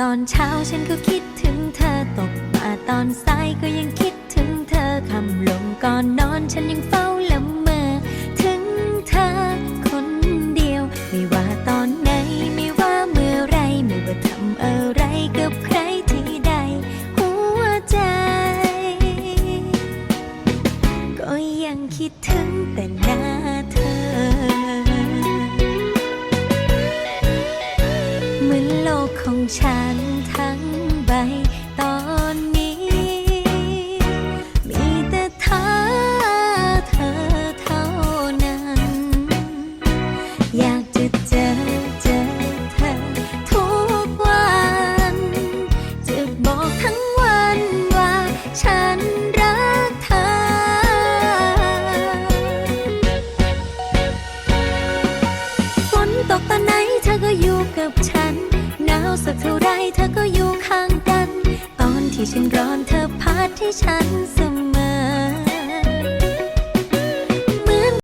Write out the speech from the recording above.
ตอนเช้าฉันก็คิดถึงเธอตกมาตอนสายก็ยังคิดถึงเธอคำลงก่อนนอนฉันยังเฝ้าละเมอถึงเธอคนเดียว ไม่ว่าตอนไหนไม่ว่าเมื่อไรไม่ว่าทำอะไรกับใครที่ใดหัวใจ ก็ยังคิดถึงแต่นา ฉันทั้งใบตอนนี้ มีแต่เธอเธอเท่านั้น อยากจะเจอเจอ สักเท่าไรเธอก็อยู่ข้างกัน ตอนที่ฉันร้อนเธอพัดให้ฉันเสมอ